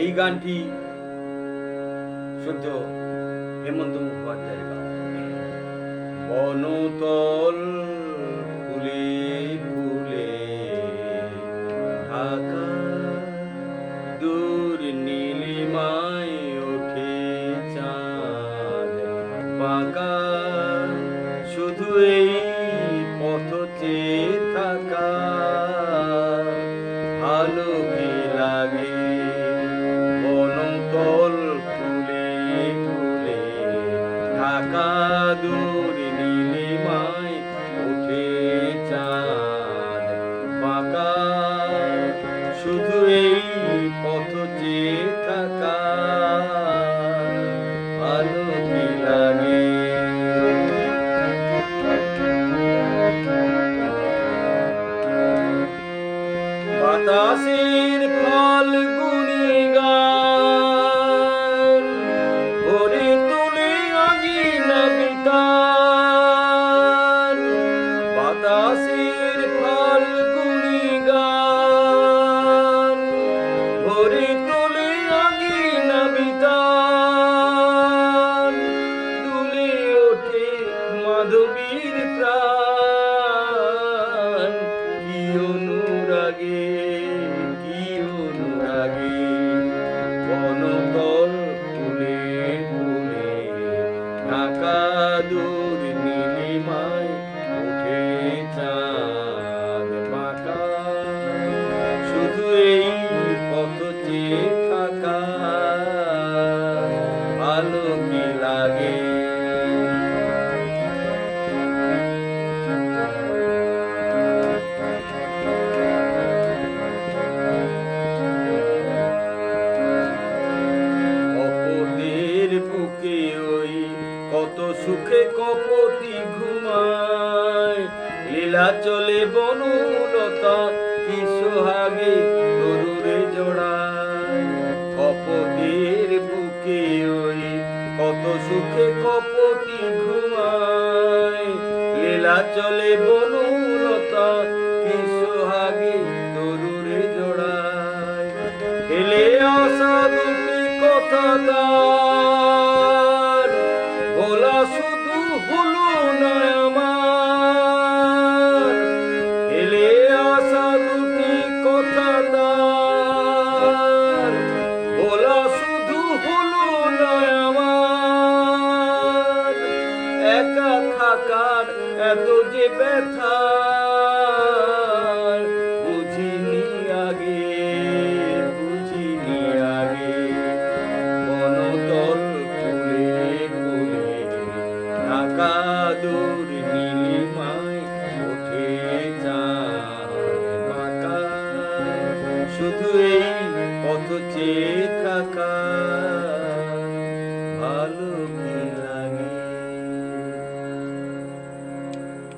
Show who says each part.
Speaker 1: এই গানটি শুদ্ধ হেমন্ত মুখোপাধ্যায়ের গান। বনতল ফুলে ঢাকা দূর নীলিমায় ওঠে চাঁদ পাকা শুধু এই পথ লাগে? বাতাসের ফল বাতাসের ফল গুণিগান ভরে তুলে আগিনা বিতান দুলে ওঠে মাধবীর প্রাণ। কি অনুরাগে কি অনুরাগে বনতল ফুলে ফুলে ঢাকা দূর নীলিমায় কপতি ঘুমায়, লীলা চলে বনলতা কি সোহাগে তরুরে জড়ায়। কপতের বুকে ওই কত সুখে কপতি ঘুমায়। লীলা চলে বনলতা কি সোহাগে তরুরে জড়ায়। এলে আসা দুটি কথা তার থাকার এত যে ব্যথা বুঝিনি আগে বুঝিনি আগে। বনতল ফুলে ফুলে ঢাকা দূর নীলিমায় ওঠে মাকা শুধু এই পথ চেয়ে থাকা